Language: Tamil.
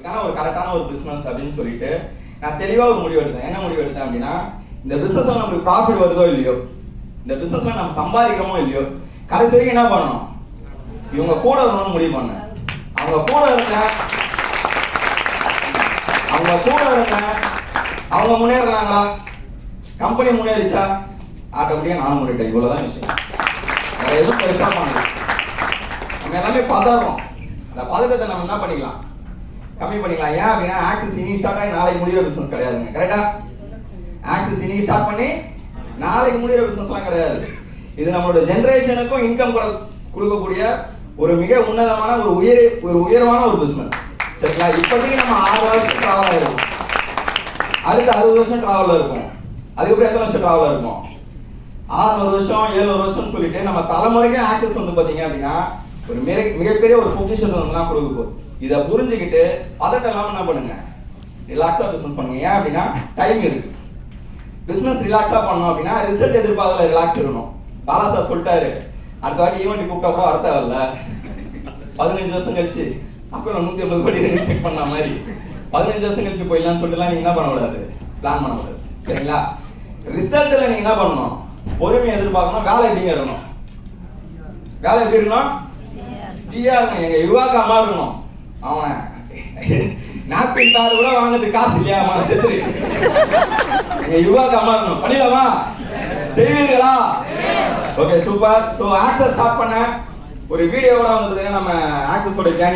இதுக்கான ஒரு கரெக்டான ஒரு பிஸ்னஸ் அப்படின்னு சொல்லிட்டு நான் தெளிவாக ஒரு முடிவு எடுத்தேன். என்ன முடிவு எடுத்தேன் அப்படின்னா இந்த பிஸ்னஸில் நமக்கு ப்ராஃபிட் வருதோ இல்லையோ இந்த பிஸ்னஸில் நம்ம சம்பாதிக்கிறோமோ இல்லையோ கடைசி வரைக்கும் என்ன பண்ணணும்? இவங்க கூட வரணும்னு முடிவு பண்ணேன். அவங்க கூட இருந்தேன். அவங்க கூட இருந்தேன். அவங்க முன்னேறுறாங்களா? கம்பெனி முன்னேறிச்சா? ஆட்டோமேட்டிக்கா நான் முன்னேறிட்டேன். இவ்வளவுதான் விஷயம். வேற எதுவும் பெருசா பண்ணல. நம்ம எல்லாமே பதறோம். அந்த பதட்டத்தை நம்ம என்ன பண்ணிக்கலாம்? கம்மி பண்ணிக்கலாம். ஏன் அப்படின்னா ஆக்சஸ் இனி ஸ்டார்ட் ஆகி நாளைக்கு முடிகிற பிசினஸ் கிடையாதுங்க. கரெக்டா ஆக்சஸ் இனி ஸ்டார்ட் பண்ணி நாளைக்கு முடிகிற பிசினஸ்லாம் கிடையாது. இது நம்மளோட ஜென்ரேஷனுக்கும் இன்கம் கொடுக்கக்கூடிய ஒரு மிக உன்னதமான ஒரு உயர் ஒரு உயர்வான ஒரு பிசினஸ் சரிங்களா? இப்போதைக்கு நம்ம ஆறு வருஷம் ட்ராவல் ஆயிருக்கும் அடுத்து அறுபது வருஷம் ட்ராவலில் இருக்கும் அதுக்கப்புறம் எத்தனை வருஷம் ட்ராவலில் இருக்கும் ஆறுநூறு வருஷம் ஏழுநூறு வருஷம் சொல்லிட்டு நம்ம தலைமுறைக்கும் ஆக்சஸ் வந்து பார்த்தீங்க அப்படின்னா ஒரு மிக மிகப்பெரிய ஒரு பொக்கிஷன் வந்து கொடுக்க போகுது. இதை புரிஞ்சுக்கிட்டு பதட்டம் இல்லாம என்ன பண்ணுங்க? ரிலாக்ஸா பிசினஸ் பண்ணுங்க. ஏன் அப்படின்னா டைம் இருக்கு. பிசினஸ் ரிலாக்ஸா பண்ணணும் அப்படின்னா ரிசல்ட் எதிர்பார்க்கல ரிலாக்ஸ் இருக்கணும். பாலா சார் சொல்லிட்டாரு. அடுத்த வாட்டி ஈவெண்ட் கூப்பிட்டா கூட வர தேவையில்ல. பதினஞ்சு வருஷம் கழிச்சு. அப்புறம் நூத்தி ஐம்பது கோடி செக் பண்ண மாதிரி. பதினஞ்சு வருஷம் கழிச்சு போயிடலாம்னு சொல்லிட்டுலாம் நீங்க என்ன பண்ணக்கூடாது? பிளான் பண்ணக்கூடாது சரிங்களா? ரிசல்ட்ல நீங்க என்ன பண்ணணும்? பொறுமையை எதிர்பார்க்கணும். வேலை எப்படிங்க இருக்கணும்? வேலை எப்படி இருக்கணும்? தீயா இருக்கணும் எங்க யுவாக்கா மாதிரி இருக்கணும். அவன் நாப்கின் பேர் கூட வாங்குறதுக்கு காசு இல்லையா? அவன் செத்துரு. யுவாக்கா மாதிரி இருக்கணும். பண்ணிடலாமா? செய்வீர்களா? Okay super so access start பண்ண ஒரு வீடியோவோட வந்து பார்த்தீங்கன்னா நம்ம ஆக்சஸோட ஜேர்னி